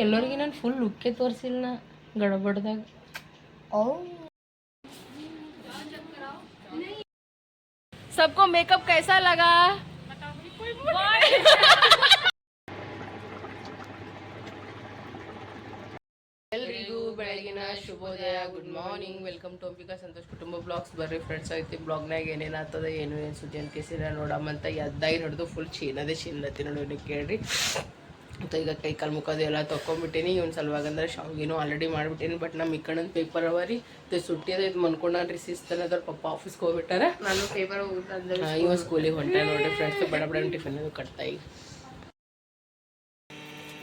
ಎಲ್ಲರಿಗೂ ನಾನು ಫುಲ್ ಲುಕ್ಕೇ ತೋರಿಸಿಲ್ಲ ನಾ ಗಡಬಡ್ದಾಗ ಓ सबको मेकअप कैसा लगा ಎಲ್ರಿಗೂ ಬೆಳಗಿನ ಶುಭೋದಯ good morning welcome to Ambika Santosh ಕುಟುಂಬ ಬ್ಲಾಗ್ಸ್ ಬರ್ರಿ ಫ್ರೆಂಡ್ಸ್ ಐತಿ ಬ್ಲಾಗ್ನಾಗ ಏನೇನು ಆಗ್ತದೆ ಏನು ಏನು ಸುದ್ದಿ ಅಂತ ಕೇಸಿರ ನೋಡಮ್ಮಂತ ಎದ್ದಾಗಿ ನೋಡಿದು ಫುಲ್ ಚೀನದೇ ಚೀನತಿ ನೋಡಿ ಕೇಳ್ರಿ ಮತ್ತು ಈಗ ಕೈ ಕಾಲು ಮುಖದ ಎಲ್ಲ ತೊಗೊಂಬಿಟ್ಟೀನಿ ಇವ್ನ ಸಲುವಾಗ ಅಂದ್ರೆ ಶಾವಿಗೆನೂ ಆಲ್ರೆಡಿ ಮಾಡಿಬಿಟ್ಟೀನಿ. ಬಟ್ ನಮ್ಮ ಇಕ್ಕಣದ ಪೇಪರ್ ಅವ ರೀ. ಸುಟ್ಟಿ ಅದ ಇದು ಮನ್ಕೊಂಡ್ರಿ ಸಿಸ್ತಾನೆ ಅದ್ರ. ಪಪ್ಪ ಆಫೀಸ್ಗೆ ಹೋಗ್ಬಿಟ್ಟಾರ. ನಾನು ಪೇಪರ್ ಇವ ಸ್ಕೂಲಿಗೆ ಹೊಂಟೆ ನೋಡಿ ಫ್ರೆಂಡ್ಸ್ ಬಡ ಬಡ ಟಿಫಿನ್ ಅದು ಕಟ್ತಾ ಈಗ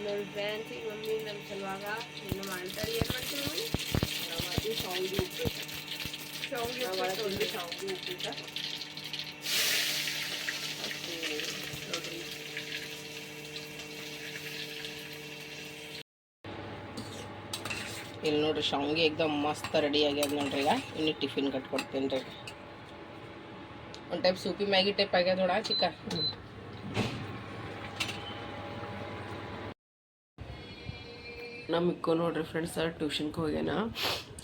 ನೋಡಿ ಫ್ರೆಂಡ್ಸ್ ಈಗ ಮಮ್ಮಿ ನಮ್ಮ ಸಲುವಾಗ ಏನು ಮಾಡ್ತಾರೆ. ಏನು ಮಾಡ್ತೀವಿ ಶಾವಿಗೆ ಉಪ್ಪಿಟ್ಟು. ಶಾವಿಗೆ ಶಾವಿಗೆ ಉಪ್ಪಿಟ್ಟು. ಇಲ್ಲಿ ನೋಡ್ರಿ, ಶಾವಿಗೆ ಎಕ್ದಮ್ ಮಸ್ತ್ ರೆಡಿ ಆಗ್ಯದ ನೋಡ್ರಿ ಈಗ. ಇನ್ನು ಟಿಫಿನ್ ಕಟ್ಕೊಡ್ತೀನಿ ರೀ. ಒಂದು ಟೈಪ್ ಸೂಪಿ ಮ್ಯಾಗಿ ಟೈಪ್ ಆಗ್ಯದ ನೋಡ ಚಿಕ್ಕ. ನಮ್ಮ ಇಕ್ಕೋ ನೋಡ್ರಿ ಫ್ರೆಂಡ್ಸ್ ಟ್ಯೂಷನ್ಗೆ ಹೋಗ್ಯಾನ.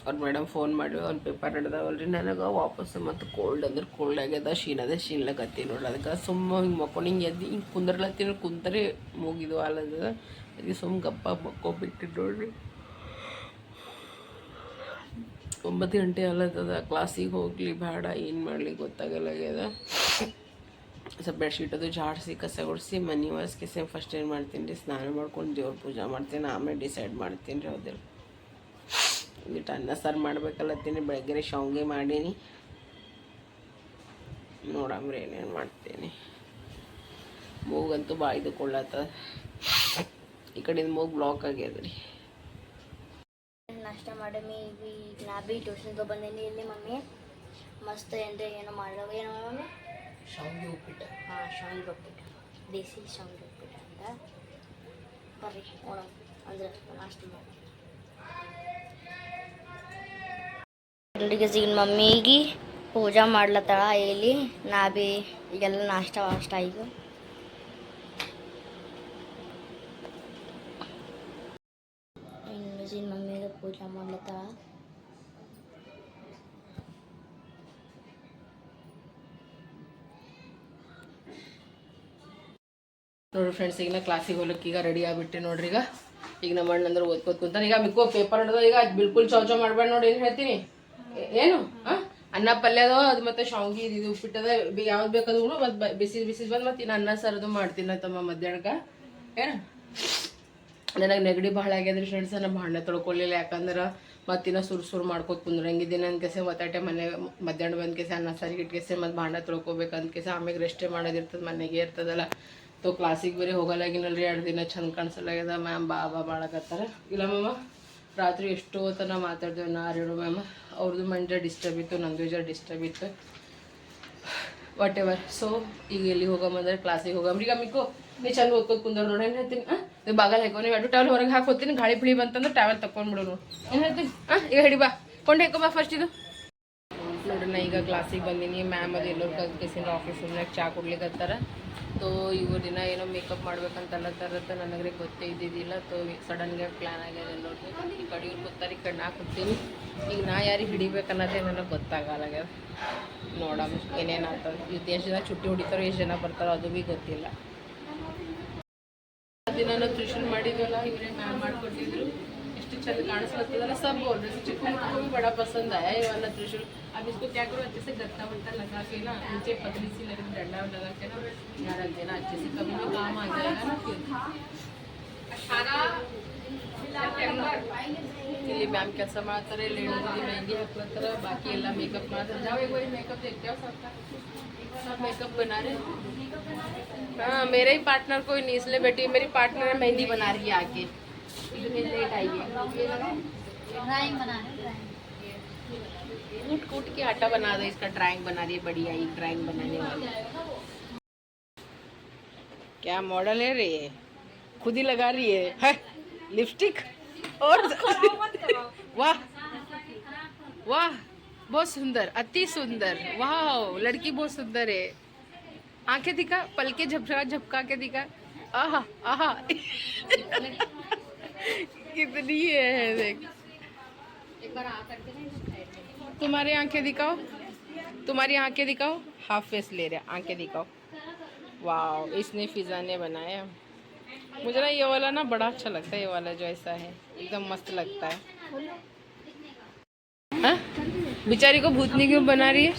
ಅವ್ರ ಮೇಡಮ್ ಫೋನ್ ಮಾಡಿ ಅವ್ನ ಪೇಪರ್ ನಡೆದವಲ್ರಿ ನನಗೆ ವಾಪಸ್ಸು ಮತ್ತು ಕೋಲ್ಡ್ ಅಂದ್ರೆ ಕೋಲ್ಡ್ ಆಗ್ಯದ ಶೀನದೇ ಶೀನ್ಲಕತ್ತಿ ನೋಡ್ರಿ. ಅದಕ್ಕೆ ಸುಮ್ಮನೆ ಹಿಂಗೆ ಮಕ್ಕೊಂಡು ಹಿಂಗೆ ಎದ್ದು, ಹಿಂಗೆ ಕುಂದ್ರಲತ್ತೀನಿ ಕುಂತರೆ ಮುಗಿದು ಅಲ್ಲದ ಅದಕ್ಕೆ ಸುಮ್ಮ ಗಪ್ಪ ಮಕ್ಕೊಬಿಟ್ಟು ನೋಡ್ರಿ. ಒಂಬತ್ತು ಗಂಟೆ ಅಲ್ಲದ ಕ್ಲಾಸಿಗೆ ಹೋಗಲಿ, ಬೇಡ, ಏನು ಮಾಡಲಿ ಗೊತ್ತಾಗಲ್ಲಾಗ್ಯದ. ಸ್ವಲ್ಪ ಬೆಡ್ಶೀಟ್ ಅದು ಜಾಡಿಸಿ, ಕಸ ಗುಡಿಸಿ, ಮನೆ ಒರೆಸ್ಕೆ ಸೇಮ್ ಫಸ್ಟ್ ಏನು ಮಾಡ್ತೀನಿ ರೀ, ಸ್ನಾನ ಮಾಡ್ಕೊಂಡು ದೇವ್ರ ಪೂಜೆ ಮಾಡ್ತೀನಿ, ಆಮೇಲೆ ಡಿಸೈಡ್ ಮಾಡ್ತೀನಿ ರೀ ಹೌದಿಲ್ಲ ಇಟ್ಟು ಅನ್ನ ಸಾರು ಮಾಡ್ಬೇಕಲ್ಲತ್ತೀನಿ ಬೆಳಗ್ಗೆ ಶಾವಿಗೆ ಮಾಡೀನಿ. ನೋಡಮ್ರಿ ಏನೇನು ಮಾಡ್ತೀನಿ. ಮೂಗಂತೂ ಬಾಯ್ದು ಕೊಳ್ಳತ್ತದ ಈ ಕಡೆಯಿಂದ ಮೂಗು ಬ್ಲಾಕ್ ಆಗ್ಯದ ರೀ. ನಾಷ್ಟ ಮಾಡಮ್ಮಿ ಈಗ ನಾ ಬಿ ಟ್ಯೂಷನ್ಗೆ ಬಂದೇನಿ ಇಲ್ಲಿ ಮಮ್ಮಿ. ಮಸ್ತ್ ಏನ್ರಿ ಏನೋ ಮಾಡೋ ಏನೋ ಮಮ್ಮಿ? ಶಾವಿಗೆ ಉಪ್ಪಿಟ್ಟು. ಹಾಂ ಶಾವಿಗೆ ಉಪ್ಪಿಟ್ಟು. ದೇಸಿ ಶಾವಿಗೆ ಉಪ್ಪಿಟ್ಟು ಅಂತ. ಬರ್ರಿ ನೋಡೋಣ. ಅಂದ್ರೆ ನಾಷ್ಟ ಮಾಡಿ ಈಗ ಮಮ್ಮಿಗೆ ಪೂಜಾ ಮಾಡ್ಲತ್ತಾಳ ಇಲ್ಲಿ. ನಾ ಬಿ ಈಗೆಲ್ಲ ನಾಷ್ಟ ವಾಷ್ಟ ಈಗ ಪೂಜಾ ಮಾಡ್ಲತ್ತಾಳ ನೋಡ್ರಿ ಫ್ರೆಂಡ್ಸ್ ಈಗ ನಾ ಕ್ಲಾಸಿಗೆ ಹೋಗ್ಲಿಕ್ಕೆ ಈಗ ರೆಡಿ ಆಗ್ಬಿಟ್ಟೆ ನೋಡ್ರಿ ಈಗ. ಈಗ ನಮ್ಮ ಅಣ್ಣ ಅಂದ್ರೆ ಓದ್ಕೋತ ಕುಂತಾನೆ. ಈಗ ಮಿಕ್ಕೋ ಪೇಪರ್ ಹಿಡ್ದು ಈಗ ಬಿಲ್ಕುಲ್ ಚೌ ಚೌ ಮಾಡ್ಬೇಡ ನೋಡಿ, ಏನು ಹೇಳ್ತೀನಿ? ಏನು? ಆ? ಅನ್ನ ಪಲ್ಯ ಅದಾವ ಅದು ಮತ್ತೆ ಶಾವ್ಗಿ, ಇದು ಉಪ್ಪಿಟ್ಟದ ಯಾವ್ದು ಬೇಕಾದ್ರು ಮತ್ತೆ ಬಿಸಿ ಬಿಸಿ ಬಂದು ಮತ್ತೆ ಇನ್ನು ಅನ್ನ ಸಾರದು ಮಾಡ್ತೀನಿ ತಮ್ಮ ಮಧ್ಯಾಹ್ನಕ್ಕೆ ಏನು? ನನಗೆ ನೆಗಡಿ ಭಾಳ ಆಗ್ಯದ್ರಿ ಫ್ರೆಂಡ್ಸ್ ನಾನು ಭಾಂಡೆ ತೊಳ್ಕೊಳ್ಳಿಲ್ಲ ಯಾಕಂದ್ರೆ ಮತ್ತಿನ್ನ ಸುರು ಸುರು ಮಾಡ್ಕೊತ ಕುಂದ್ರಂಗಿದ್ದೀನಿ ಅನ್ಕೆಸೆ ಒತ್ತಾಟೆ ಮನೆ, ಮಧ್ಯಾಹ್ನ ಬಂದ ಕೆಸೆ ಅನ್ನ ಸಾರಿಗೆ ಇಟ್ಕೆಸೆ ಮತ್ತು ಭಾಂಡೆ ತೊಳ್ಕೊಬೇಕು ಕೆಸೆ ಆಮೇಲೆ ರೆಸ್ಟೇ ಮಾಡೋದಿರ್ತದೆ ಮನೆಗೆ ಇರ್ತದಲ್ಲ. ತೋ ಕ್ಲಾಸಿಗೆ ಬರೀ ಹೋಗಲಾಗಿನಲ್ರಿ, ಎರಡು ದಿನ ಚಂದ ಕಾಣಿಸಲಾಗ್ಯದ. ಮ್ಯಾಮ್ ಬಾ ಬಾ ಮಾಡಕತ್ತಾರ ಇಲ್ಲ ಮ್ಯಾಮ ರಾತ್ರಿ ಎಷ್ಟು ಮಾತಾಡ್ದೇವೆ ನಾ ಎರಡು ಮ್ಯಾಮ್ ಅವ್ರದ್ದು ಮಂಡ್ಯ ಡಿಸ್ಟರ್ಬ್ ಇತ್ತು, ನಂದು ಜರ ಡಿಸ್ಟರ್ಬ್ ಇತ್ತು. ವಾಟ್ ಎವರ್ ಸೊ ಈಗ ಎಲ್ಲಿ ಹೋಗಮ್ಮಂದ್ರೆ ಕ್ಲಾಸಿಗೆ ಹೋಗಮ್ರಿ ಈಗ ಮಿಕ್ಕು ನೀ ಚಂದ ಓದ್ಕೋತ ಕುಂದರ್ ನೋಡಿ. ಏನು ಹೇಳ್ತೀನಿ? ನೀವು ಬಾಗಲ್ ಹಾಕೋ. ನೀವು ಎರಡು ಟವಲ್ ಹೊರಗೆ ಹಾಕೋತೀನಿ, ಗಾಳಿ ಬಿಳಿ ಬಂತಂದ್ರೆ ಟ್ಯಾವೆಲ್ ತಕೊಂಡ್ಬಿಡು ನೋಡಿ. ಏನು ಹೇಳ್ತೀನಿ? ಹಾಂ? ಈಗ ಹಿಡಿ ಬಾ. ಕೊಂಡು ಹಾಕೋಬಾ ಫಸ್ಟ್ ಇದು. ನೋಡ್ರಿ ಈಗ ಕ್ಲಾಸಿಗೆ ಬಂದೀನಿ. ಮ್ಯಾಮ್ ಅದು ಎಲ್ಲರೂ ಕಲ್ಕೇಸಿನ ಆಫೀಸ್ ರೂಮ್ನಾಗ ಚಾ ಕೊಡ್ಲಿಕ್ಕತ್ತಾರ ತೋ, ಇವ್ರ ದಿನ ಏನೋ ಮೇಕಪ್ ಮಾಡ್ಬೇಕಂತ ಅಲ್ಲತ್ತಾರತ್ತ ನನಗೆ ಗೊತ್ತೇ ಇದ್ದಿದ್ದಿಲ್ಲ. ತೋ ಸಡನ್ಗೆ ಪ್ಲ್ಯಾನ್ ಆಗ್ಯದ ನೋಡ್ರಿ. ಈ ಕಡೆ ಇವ್ರು ಗೊತ್ತಾರ, ಈ ಕಡೆ ನಾ ಕೂತೀನಿ. ಈಗ ನಾ ಯಾರಿಗೆ ಹಿಡಿಬೇಕನ್ನೋದೇ ನನಗೆ ಗೊತ್ತಾಗಲ್ಲಾಗ್ಯದ ನೋಡಮ್ ಏನೇನು ಆಗ್ತದೆ ಇವತ್ತು ಎಷ್ಟು ಜನ ಚುಟ್ಟಿ ಹೊಡಿತಾರೋ, ಎಷ್ಟು ಜನ ಬರ್ತಾರೋ, ಅದು ಭೀ ಗೊತ್ತಿಲ್ಲ. ದಿನ ನಾವು ಟ್ಯೂಷನ್ ಮಾಡಿದ್ವಲ್ಲ ಇವರೇ ಮ್ಯಾಮ್ ಮಾಡ್ಕೊಟ್ಟಿದ್ರು ಎಷ್ಟು ಚಂದ ಕಾಣಿಸ್ಲತ್ತದಲ್ಲ सब बोल रहे थे चिकू को भी बड़ा पसंद आया ये वाला त्रिशूल अब इसको क्या करो अच्छे से गत्ता वत्ता लगा के ना नीचे पतली सी लगी डंडा लगा के ना यहाँ रख देना अच्छे से कभी भी काम आ जाएगा ना फिर ಇಲ್ಲಿ ಮ್ಯಾಮ್ ಕೆಲಸ ಮಾಡ್ತಾರೆ ಲೇಡೀಸ್ಗೆ ಮೆಹಂದಿ ಹಾಕ್ಲತ್ತಾರ ಬಾಕಿ ಎಲ್ಲ ಮೇಕಪ್ ಮಾಡ್ತಾರೆ ನಾವು एक बार मेकअप देखते हो सबका सब मेकअप बना रहे हाँ मेरे ही पार्टनर कोई नहीं इसलिए बेटी मेरी पार्टनर है मेहंदी बना रही है आके इतनी लेट आई है कूट कूट के आटा बना दो इसका ड्राइंग बना रही है बढ़िया ही ड्राइंग बनाने वाली क्या मॉडल है रे ये खुद ही लगा रही है, है? लिपस्टिक और वाह वाह बहुत सुंदर अति सुंदर वाह लड़की बहुत सुंदर है। आँखें दिखा पलके झपका झपका के दिखा। आहा आहा। कितनी है देख। तुम्हारी आँखें दिखाओ तुम्हारी आँखें दिखाओ। हाफ़ फेस ले रहे आँखें दिखाओ। वाह इसने फिजा ने बनाया। मुझे ना ये वाला ना बड़ा अच्छा लगता है, ये वाला जो ऐसा है, एकदम मस्त लगता है। हाँ? बेचारी को भूतनी क्यों बना रही है?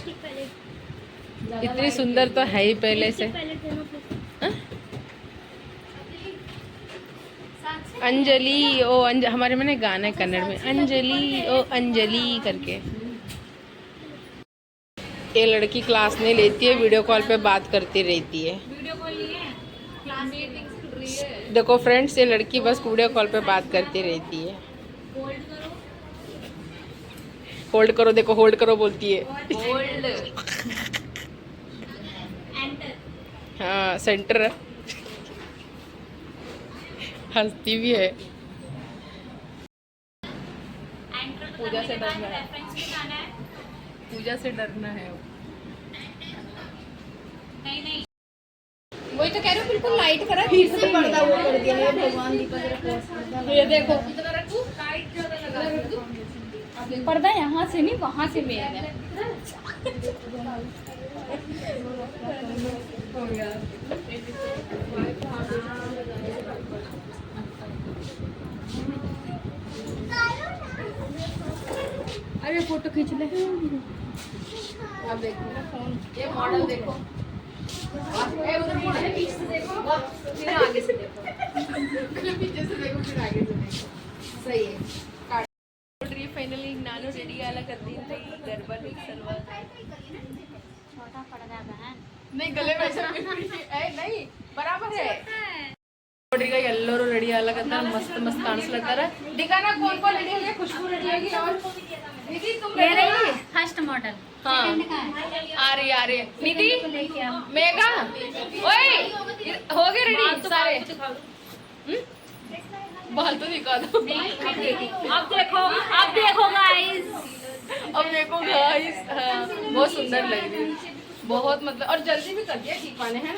इतनी सुंदर तो है ही पहले से। हाँ? अंजलि, ओ, अंज, हमारे में गाना है कन्नड़ में। अंजलि, ओ, अंजलि करके। ये लड़की क्लास नहीं लेती है, वीडियो कॉल पे बात करती रहती है। देखो फ्रेंड्स ये लड़की बस वीडियो कॉल पे बात करती रहती है। होल्ड करो देखो होल्ड करो बोलती है। हाँ सेंटर हंसती भी है। पूजा से डरना है। पूजा से डरना है वही तो कह रही हूँ बिल्कुल लाइट करा फिर से पर्दा वो कर दिया ये भगवान दीपक ये देखो पर्दा यहाँ से नहीं वहाँ से मेन है। अरे फ़ोटो खींच ले। अब देखो ना फ़ोन ये मॉडल देखो। ए, उधर फोन है, पीछे से देखो फिर आगे से देखो फिर पीछे से देखो फिर आगे से देखो सही है ನೋಡ್ರಿ ಫೈನಲಿ ನಾನು ರೆಡಿ ಆಗಕತ್ತೀನಿ ಈ ಗರ್ಭಲ್ಲಿ ಸಲುವಾಗಿ नहीं गले में ऐसा ए नहीं बराबर है ನೋಡ್ರಿ ಈಗ ಎಲ್ಲರೂ ರೆಡಿ ಆಗ್ಲಕತ್ತಾರ ಮಸ್ತ್ ಮಸ್ತ್ ಕಾಣಿಸ್ಲತ್ತಾರ ದಿಗಾನ कौन कौन रेडी है खुशबू रेडी है हो फ़र्स्ट मॉडल। हाँ। आ रही आ रही निधि मेगा? ओए हो गए रेडी सारे। हम्म? बाल तो दिखा दो। अब देखो अब देखो गाइस अब देखो गाइस हाँ, बहुत सुंदर लग रही है। बहुत मतलब और जल्दी भी कर दिया ठीक पाने हैं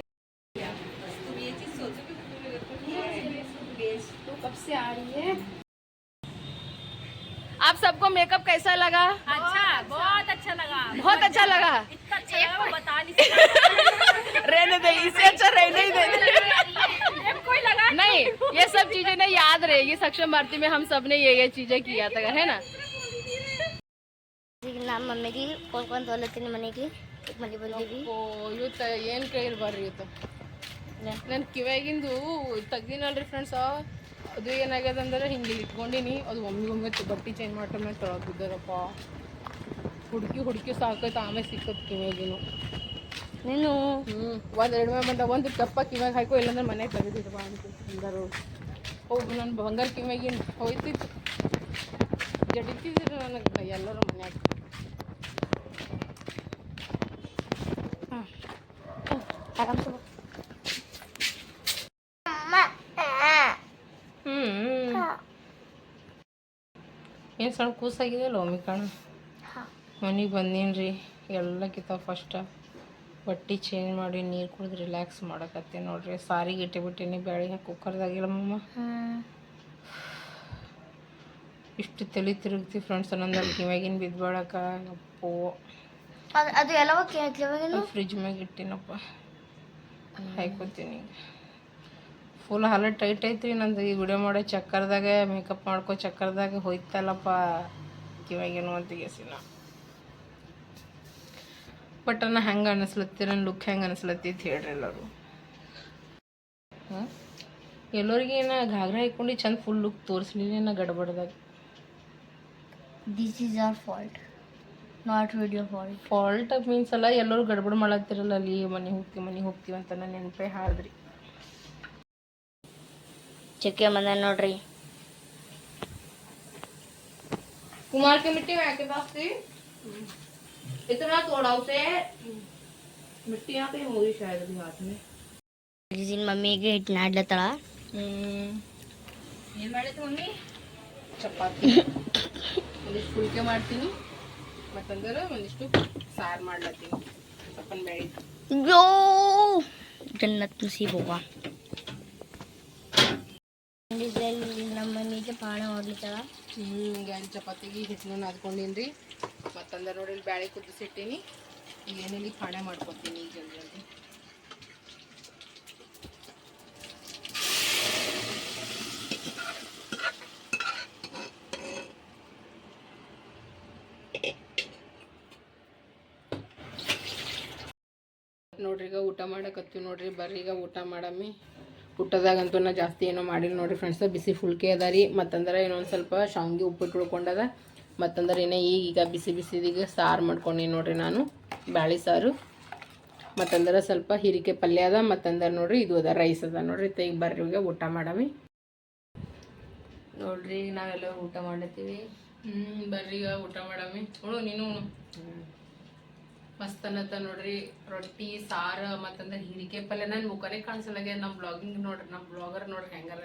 कब से आ रही है आप सबको मेकअप कैसा लगा अच्छा बहुत अच्छा लगा बहुत अच्छा लगा इतना अच्छा लगा वो बता नहीं सकता रहने दे इसे अच्छा रहने ही दे कोई लगा नहीं ये सब चीजें ना याद रहेगी सक्षम भारती में हम सब ने ये ये चीजें किया था है ना ಈಗ ನಮ್ಮ ಮಮ್ಮಿಗೆ ಕೊಡ್ಕೊಂಡು ಹೋಲತ್ತೀನಿ ಮನೆಗೆ ಈಗ ಮನೆ ಬಂದೀವಿ ಓ ಇವತ್ತು ಏನು ಕೈಯಲ್ಲಿ ಬರ್ರಿ ಇವತ್ತು ನನ್ನ ಕಿವ್ಯಾಗಿಂದು ತೆಗ್ದಿನಲ್ರಿ ಫ್ರೆಂಡ್ಸ್ ಅದು ಏನಾಗ್ಯದ ಅಂದ್ರೆ ಹಿಂಗೆ ಇಟ್ಕೊಂಡಿನಿ. ಅದು ಒಮ್ಮೆ ಒಮ್ಮೆ ಬಟ್ಟೆ ಚೇಂಜ್ ಮಾಡ್ಕೊಂಡ್ ಮೇಲೆ ತೊಳಗೆ ಬಿದ್ದದಪ್ಪ ಹುಡುಕಿ ಹುಡುಕಿ ಸಾಕೈತೆ ಆಮೇಲೆ ಸಿಕ್ಕತ್ ಕಿವ್ಯಾಗಿನು. ನೀನು? ಹ್ಞೂ ಒಂದು ಎರಡು ಮೇಲೆ ಬಂದ ಒಂದು ಕಪ್ಪ ಕಿವ್ಯಾಗ ಹಾಕೋ ಇಲ್ಲಾಂದ್ರೆ ಮನೆಗೆ ತೆಗೆದಿದ್ದು ಬಾ ಅಂತ ಅಂದರು. ಹೋಗು ನನ್ನ ಬಂಗಾರ ಕಿವ್ಯಾಗಿನ ಹೋಯ್ತಿತ್ತು. ಜಡಿತಿದ್ರು ನನಗೆ ಎಲ್ಲರೂ ಮನ್ಯಾಗ. ಆರಾಮ್ ಹ್ಞೂ ಏನು ಸಣ್ಣ ಕೂಸಾಗಿದೆಯಲ್ಲ ಒಮ್ಮೆ ಕಣ ಮನೆಗೆ ಬಂದೀನಿ ರೀ ಎಲ್ಲ ಎಲ್ಲಕ್ಕಿಂತ ಫಸ್ಟ್ ಬಟ್ಟೆ ಚೇಂಜ್ ಮಾಡಿ ನೀರು ಕುಡಿದು ರಿಲ್ಯಾಕ್ಸ್ ಮಾಡಕತ್ತೆ ನೋಡ್ರಿ. ಸಾರಿಗೆ ಇಟ್ಟುಬಿಟ್ಟಿನಿ ಬೆಳಗ್ಗೆ ಕುಕ್ಕರ್ದಾಗಿಲ್ಲ ಮಮ್ಮ ಇಷ್ಟು ತಲೆ ತಿರುಗ್ತಿ ಫ್ರೆಂಡ್ಸ್ ಅನ್ನೋದಲ್ಲಿ ಕಿವಾಗಿನ ಬಿದ್ಬೇಡಕ ಅಪ್ಪೋ ಅದು ಎಲ್ಲವ ಫ್ರಿಜ್ ಮ್ಯಾಗ ಇಟ್ಟಿನಪ್ಪ. ಹಾಯ್ಕೋತೀನಿ ಫುಲ್ ಹಾಲ ಟೈಟ್ ಐತ್ರಿ. ನಂದು ಈ ವಿಡಿಯೋ ಮಾಡೋ ಚಕ್ಕರ್ದಾಗ ಮೇಕಪ್ ಮಾಡ್ಕೋ ಚಕ್ಕರ್ದಾಗ ಹೋಯ್ತಲ್ಲಪ್ಪ. ಕಿವಾಗೇನು ಅಂತ ಗೆಸಿನ ಬಟ್ ನಾ ಹೆಂಗೆ ಅನ್ನಿಸ್ಲತ್ತಿ ನನ್ನ ಲುಕ್ ಹೆಂಗೆ ಅನಿಸ್ಲತ್ತೈತಿ ಹೇಳ್ರಿ ಎಲ್ಲರೂ. ಎಲ್ಲರಿಗೆ ನಾ ಘಾಗ್ರ ಹಾಕೊಂಡು ಚಂದ ಫುಲ್ ಲುಕ್ ತೋರಿಸ್ಲಿಲ್ಲ ನಾ ಗಡ್ಬಡ್ದಾಗ? This is our fault not video fault fault means ಅಲ್ಲ ಎಲ್ಲರೂ ಗಡ್ಬಡ್ ಮಾಡತ್ತಿರಲ್ಲ ಅಲ್ಲಿ ಮನೆ ಹೋಗ್ತೀವಿ ಮನೆ ಹೋಗ್ತೀವಿ ಅಂತ ನಾನು ನೆನಪೇ ಹಾದ್ರಿ ಚಕ್ಕೆ ಬಂದ ನೋಡ್ರಿ कुमार की मिट्टी मैं के पास थी इतना तोड़ा उसे मिट्टी यहाँ कहीं होगी शायद अभी हाथ में ನಿನ್ನ ಮಮ್ಮಿಗೆ ಹಿಟ್ಟು ನಾಡ್ಲತ್ತಾಳ ಏನ್ ಮಾಡಿತ್ತು ಮಮ್ಮಿ ಚಪಾತಿ ಒಂದಿಷ್ಟು ಫುಲ್ಕೆ ಮಾಡ್ತೀನಿ ಮತ್ತಂದ್ರೆ ಒಂದಿಷ್ಟು ಸಾರು ಮಾಡ್ಲತ್ತೀನಿ ಸಪ್ಪನ್ ಬೇಳೆ ಅಯ್ಯೋ ಜನ್ನತ್ ನಸೀಬ್ ಹೋಗ ನಮ್ಮ ಹೊಡ್ಲಿತ್ತಾಳ ಹ್ಞೂ ಅಲ್ಲಿ ಚಪಾತಿಗೆ ಹಿಟ್ಟು ನಾದ್ಕೊಂಡೀನಿ ರೀ ಮತ್ತಂದ್ರೆ ನೋಡಿ ಇಲ್ಲಿ ಬ್ಯಾಳೆ ಕುದಿಸಿಟ್ಟೀನಿ. ಏನಿಲ್ಲಿ ಖಾಣೆ ಮಾಡ್ಕೊತೀನಿ ಈಗ ಜಲ್ದಿ ಜಲ್ದಿ. ನೋಡ್ರಿ ಈಗ ಊಟ ಮಾಡಕತ್ತೀವಿ ನೋಡ್ರಿ. ಬರ್ರಿ ಈಗ ಊಟ ಮಾಡಮ್ಮಿ. ಊಟದಾಗಂತೂ ನಾ ಜಾಸ್ತಿ ಏನೋ ಮಾಡಿಲ್ಲ ನೋಡಿರಿ ಫ್ರೆಂಡ್ಸ್ ಬಿಸಿ ಫುಲ್ಕೆ ಅದ ರೀ. ಮತ್ತಂದ್ರೆ ಇನ್ನೊಂದು ಸ್ವಲ್ಪ ಶಾವ್ಗೆ ಉಪ್ಪಿಟ್ಟು ಉಳ್ಕೊಂಡದ ಮತ್ತಂದ್ರೆ ಏನೇ ಈಗೀಗ ಈಗ ಬಿಸಿ ಬಿಸಿದೀಗ ಸಾರು ಮಾಡ್ಕೊಂಡಿ ನೋಡಿರಿ ನಾನು. ಬ್ಯಾಳಿ ಸಾರು. ಮತ್ತಂದ್ರೆ ಸ್ವಲ್ಪ ಹೀರಿಕೆ ಪಲ್ಯ ಅದ. ಮತ್ತಂದ್ರೆ ನೋಡ್ರಿ ಇದು ಅದ ರೈಸ್ ಅದ. ನೋಡ್ರಿ ಈಗ ಬರ್ರಿ ಈಗ ಊಟ ಮಾಡಮ್ಮಿ ನೋಡ್ರಿ ನಾವೆಲ್ಲ ಊಟ ಮಾಡತ್ತೀವಿ ಹ್ಞೂ ಬರ್ರಿ ಈಗ ಊಟ ಮಾಡಮಿ ಹುಳು ನೀನು ಮಸ್ತ್ ಅನ್ನತ್ತ ನೋಡ್ರಿ. ರೊಟ್ಟಿ ಸಾರು ಮತ್ತಂದ್ರೆ ಹೀರಿಕೆ ಪಲ್ಯ. ನನ್ನ ಮುಖನೇ ಕಾಣಿಸಲಾಗೆ ನಮ್ಮ ಬ್ಲಾಗಿಂಗ್ ನೋಡ್ರಿ ನಮ್ಮ ಬ್ಲಾಗರ್ ನೋಡ್ರಿ ಹೆಂಗಾರ.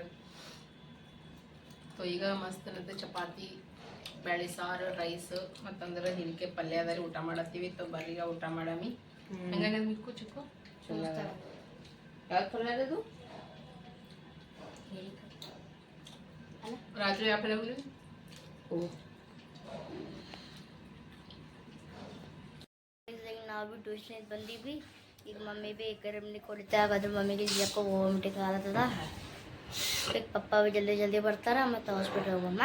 ಸೊ ಈಗ ಮಸ್ತ್ ಅನ್ನತ್ತೆ ಚಪಾತಿ ಬ್ಯಾಳಿ ಸಾರು ರೈಸ್ ಮತ್ತಂದ್ರೆ ಹೀರಿಕೆ ಪಲ್ಯ ಅದ ರೀ. ಊಟ ಮಾಡತ್ತೀವಿ. ತೊ ಬರ್ರಿ ಈಗ ಊಟ ಮಾಡಮಿ. ಹೆಂಗಾಗ್ಯದ ಮಿಕ್ಕು ಚಿಕ್ಕು? ಯಾವ್ದು ಪಲ್ಯ ರಾತ್ರಿ ಯಾವ ಪಲ್ಯ ಬಂದ್ರಿ? ಓ ಈಗ ನಾವು ಭೀ ಟ್ಯೂಷನ್ ಬಂದೀವಿ ಈಗ ಮಮ್ಮಿ ಭೀ ಕರಿಮಣಿ ಕೊಡ್ತಾಗ ಅದ್ರ ಮಮ್ಮಿಗೆ ಯಾಕೋ ಹೋಗ್ಬಿಟ್ಟಿಗೆ ಆಗತ್ತದ ಈಗ ಪಪ್ಪ ಭೀ ಜಲ್ದಿ ಜಲ್ದಿ ಬರ್ತಾರ ಮತ್ತು ಹಾಸ್ಪಿಟಲ್ ಹೋಗಮ್ಮ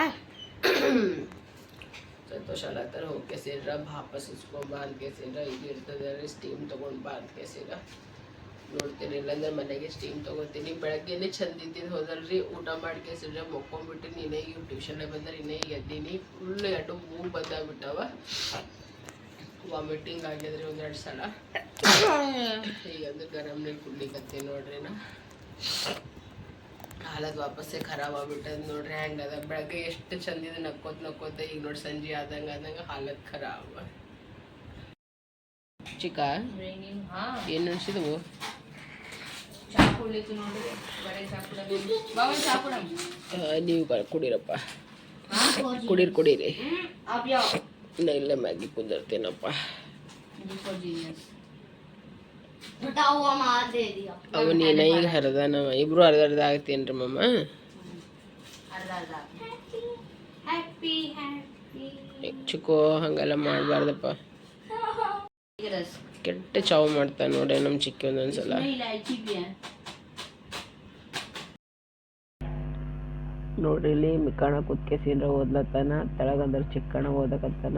ಸಂತೋಷ ಆಗತ್ತಾರ ಹೋಗಿ ಸೇರ ಭಾಪ ಸುಸ್ಕೊಂಡ್ ಬಾಂದ್ ಕೇಸಿರ ಇದು ಇರ್ತದೆ ರೀ ಸ್ಟೀಮ್ ತೊಗೊಂಡು ಬಾಂದ್ ಕೇಸಿರ ನೋಡ್ತೀನಿ ಇಲ್ಲಾಂದ್ರೆ ಮನೆಗೆ ಸ್ಟೀಮ್ ತೊಗೋತೀನಿ ಬೆಳಗ್ಗೆನೆ ಚಂದ ಇದ್ದಿದ್ದು ಹೋದಲ್ರಿ ಊಟ ಮಾಡಿ ಕೇಸಿರ ಮಕ್ಕೊಂಡ್ಬಿಟ್ಟು ನೀನೇ ಈಗ ಟ್ಯೂಷನ್ಗೆ ಬಂದ್ರೆ ಇನ್ನೇ ಈಗ ಎದ್ದೀನಿ ಫುಲ್ ಎರಡು ಮೂಗು ಬಂದಾಗ್ಬಿಟ್ಟವ ವಾಮಿಟಿಂಗ್ ಆಗ್ಯದ್ರಿ ಒಂದೆರಡು ಸಲ. ಈಗ ಅಂದ್ರೆ ಗರಂ ನೀರು ಕುಡ್ಲಿಕತ್ತಿ ನೋಡ್ರಿ ನಾ. ಹಾಲದ ವಾಪಸ್ಸೇ ಖರಾಬ್ ಆಗ್ಬಿಟ್ಟದ ನೋಡ್ರಿ. ಹೆಂಗದ ಬೆಳಗ್ಗೆ ಎಷ್ಟು ಚಂದಿದೆ ನಕ್ಕೋತ ನಕ್ಕೋತ ಈಗ ನೋಡಿ ಸಂಜೆ ಆದಂಗ ಆದಂಗ ಹಾಲತ್ ಖರಾಬ್. ಚಿಕ್ಕ ಏನ್ ಅನ್ಸಿದವು ನೀವು ಕುಡೀರಪ್ಪ. ಕುಡಿರಿ ಕುಡೀರಿ. ಇಲ್ಲ ಇಲ್ಲ ಮ್ಯಾಗಿ ಕುದರ್ತೇನಪ್ಪ ಅವನೇನ ಈಗ ಹರಿದಾನವ ಇಬ್ರು ಅರ್ಧ ಅರ್ಧ ಆಗ್ತೇನ್ರಿ ಮಮ್ಮ ಚಿಕ್ಕೋ ಹಂಗೆಲ್ಲ ಮಾಡಬಾರ್ದಪ್ಪ ಕೆಟ್ಟ ಚಾವು ಮಾಡ್ತಾನೆ ನೋಡಿ ನಮ್ಮ ಚಿಕ್ಕ ಚಿಕ್ಕಿ ಒಂದೊಂದ್ಸಲ ನೋಡಿಲ್ಲಿ ಮಿಕ್ಕಣ ಸೀನ್ರ ಓದ್ಲತ್ತಾನ, ತೆಳಗಂದ್ರ ಚಿಕ್ಕಣ ಓದಕತ್ತಾನ.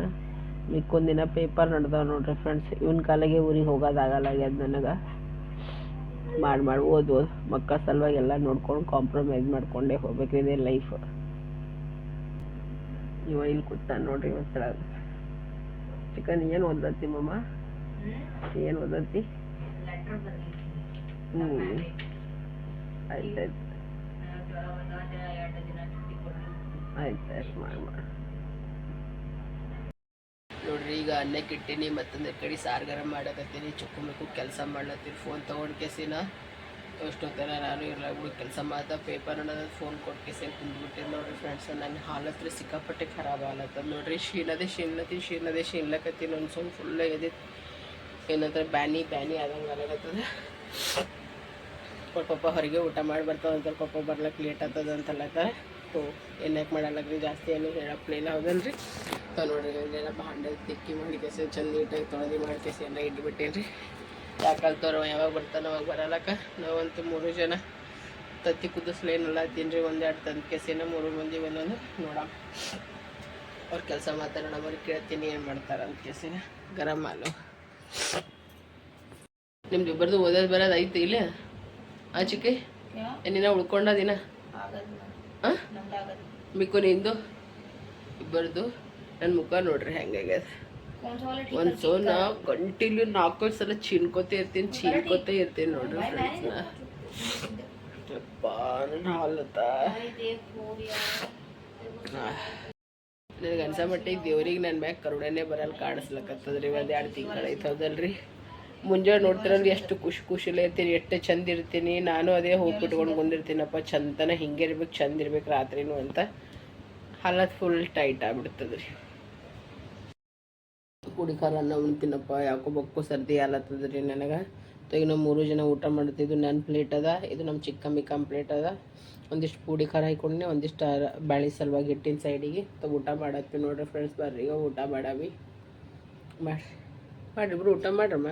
ಮಿಕ್ಕೊಂದಿನ ಪೇಪರ್ ನಡ್ದಾವ ನೋಡ್ರಿ ಫ್ರೆಂಡ್ಸ್ ಇವನ್ ಕಾಲಿಗೆ ಊರಿಗೆ ಹೋಗೋದಾಗಲ್ಲಾಗ್ಯದ ನನಗೆ. ಮಾಡಿ ಮಾಡಿ ಓದ್ಬೋದು ಮಕ್ಕಳ ಸಲುವಾಗಿ ಎಲ್ಲ ನೋಡ್ಕೊಂಡು ಕಾಂಪ್ರಮೈಸ್ ಮಾಡ್ಕೊಂಡೇ ಹೋಗ್ಬೇಕು ಇದೇ ಲೈಫ್ ಇವ ಇಲ್ಲಿ ಕೂತಾನ ನೋಡ್ರಿ ಇವತ್ತರ ಚಿಕನ್ ಏನು ಓದ್ಲತ್ತಿ ಮಮ್ಮ ಏನು ಓದತ್ತಿ ಹ್ಞೂ ಆಯ್ತಾಯ್ತು ನೋಡ್ರಿ, ಈಗ ಅನ್ನಕ್ಕೆ ಇಟ್ಟೀನಿ ಮತ್ತೊಂದು ಕಡೆ ಸಾರ್ಗಾರ ಗರಂ ಮಾಡಕತ್ತೀನಿ. ಚುಕ್ಕು ಮಿಕ್ಕು ಕೆಲಸ ಮಾಡ್ಲತ್ತೀನಿ. ಫೋನ್ ತೊಗೊಂಡು ಕೇಸಿನ ಎಷ್ಟೊತ್ತರ ನಾನು ಇರ್ಲಾಗ್ಬಿಡು. ಕೆಲಸ ಮಾಡ್ತಾ ಪೇಪರ್ ಅನ್ನೋದು ಫೋನ್ ಕೊಟ್ಟು ಕೇಸಿ ಕುಂದ್ಬಿಟ್ಟಿದ್ದು ನೋಡ್ರಿ ಫ್ರೆಂಡ್ಸ್ ನನ್ನ ಹಾಲತ್ರ ಸಿಕ್ಕಾಪಟ್ಟೆ ಖರಾಬ್ ಆಗ್ಲತ್ತದ ನೋಡ್ರಿ. ಶೀನದೇ ಶೀನ್ಲತ್ತೀನಿ ಶೀನದೇ ಶೀನ್ಲಕತ್ತೀನಿ ಒಂದು ಸ್ವಲ್ಪ ಫುಲ್ ಎದೆ ಏನಂದ್ರೆ ಬ್ಯಾನಿ ಬ್ಯಾನಿ ಆದಂಗೆ ಆಗತ್ತದ ಪಪ್ಪ ಹೊರಗೆ ಊಟ ಮಾಡಿ ಬರ್ತಾವ ಅಂತ ಪಪ್ಪ ಬರ್ಲಕ್ಕೆ ಲೇಟ್ ಆಗ್ತದ ಅಂತಲ್ಲತ್ತಾರ ಹ್ಞೂ ಏನಕ್ಕೆ ಮಾಡಲ್ಲಕ್ರಿ ಜಾಸ್ತಿ ಏನು ಹೇಳಪ್ಲಿಲ್ಲ ಹೌದಲ್ರಿ? ಸೊ ನೋಡ್ರಿ, ಇಲ್ಲೆಲ್ಲ ಭಾಂಡೆ ತಿಕ್ಕಿ ಮಾಡಿ ಕೆಸಿ, ಚಂದ ನೀಟಾಗಿ ತೊಳೆದು ಮಾಡಿ ಕೆಸಿ ಎಲ್ಲ ಇಟ್ಬಿಟ್ಟೇನಿ ರೀ ಯಾಕಲ್ತವ್ರು ಯಾವಾಗ ಬರ್ತಾನೆ, ಅವಾಗ ಬರಲ್ಲಕ್ಕ. ನಾವಂತೂ ಮೂರು ಜನ ತತ್ತಿ ಕುದಿಸ್ಲೇನಲ್ಲ ತಿನ್ರಿ ಒಂದೆರಡು ತಂದು ಕೆಸಿನ ಮೂರು ಮಂದಿ ಒಂದೊಂದು ನೋಡಮ್ಮ ಅವ್ರ ಕೆಲಸ ಮಾತಾಡೋಣ ಅವ್ರಿಗೆ ಕೇಳ್ತೀನಿ ಏನು ಮಾಡ್ತಾರೆ ಅಂತ ಕೆಸಿನ ಗರಂ ಹಾಲು. ನಿಮ್ದು ಇಬ್ಬರದು ಓದೋದು ಬರೋದು ಐತಿ ಇಲ್ಲ? ಆಚಿಕೆ ಏನಿನ ಉಳ್ಕೊಂಡದಿನ ಮಿಕ್ಕು ನಿಂದು? ಇಬ್ಬರದು? ನನ್ನ ಮುಖ ನೋಡ್ರಿ ಹೆಂಗಾಗ್ಯದ ಒಂದು ನಾ ಕಂಟಿನ್ಯೂ ನಾಲ್ಕೈದು ಸಲ ಚೀನ್ಕೋತ ಇರ್ತೀನಿ ಚೀನ್ಕೋತ ಇರ್ತೀನಿ ನೋಡ್ರಿ ಫ್ರೆಂಡ್ಸ್ನ ಅಪ್ಪ ನನಗೆ ಅನ್ಸ ಮಟ್ಟಿಗೆ ದೇವ್ರಿಗೆ ನನ್ನ ಮ್ಯಾಗ ಕರುಣೆನೆ ಬರಲ್ಲ ಕಾಣಿಸ್ಲಕತ್ತದ್ರಿ ಒಂದು ಎರಡು ತಿಂಗಳು ಐತದಲ್ರಿ. ಮುಂಜಾನೆ ನೋಡ್ತಿರಲ್ಲ ಎಷ್ಟು ಖುಷಿ ಖುಷಿಲೇ ಇರ್ತೀನಿ, ಎಷ್ಟು ಚಂದ ಇರ್ತೀನಿ, ನಾನು ಅದೇ ಹೋಗಿ ಬಿಟ್ಕೊಂಡು ಬಂದಿರ್ತೀನಪ್ಪ ಚಂದನ ಹಿಂಗೆ ಇರ್ಬೇಕು, ಚಂದ ಇರ್ಬೇಕು ರಾತ್ರಿನೂ ಅಂತ. ಹಾಲತ್ ಫುಲ್ ಟೈಟ್ ಆಗ್ಬಿಡ್ತದ್ರಿ ರೀ. ಖಾರ ಅನ್ನ ಉಣ್ತೀನಪ್ಪ, ಯಾಕೋ ಬಕ್ಕು ಸರ್ದಿ ಆಲತ್ತದ್ರಿ ನನಗೆ. ಈಗ ನಾವು ಮೂರು ಜನ ಊಟ ಮಾಡ್ತಿದ್ದು ನನ್ನ ಪ್ಲೇಟ್ ಅದ, ಇದು ನಮ್ಮ ಚಿಕ್ಕಮ್ಮಿ ಕಮ್ಮ ಪ್ಲೇಟ್ ಅದ. ಒಂದಿಷ್ಟು ಪುಡಿ ಖಾರ ಹಾಕೊಂಡೆ ಒಂದಿಷ್ಟು ಬ್ಯಾಳಿ ಸಲುವಾಗಿ ಇಟ್ಟಿನ ಸೈಡಿಗೆ ತ ಊಟ ಮಾಡತ್ತೀವಿ ನೋಡ್ರಿ ಫ್ರೆಂಡ್ಸ್ ಬರ್ರಿ, ಈಗ ಊಟ ಮಾಡಾವಿ. ಮಾಡಿ ಮಾಡಿರಿ ಬಿಡು ಊಟ ಮಾಡ್ರಮ್ಮ.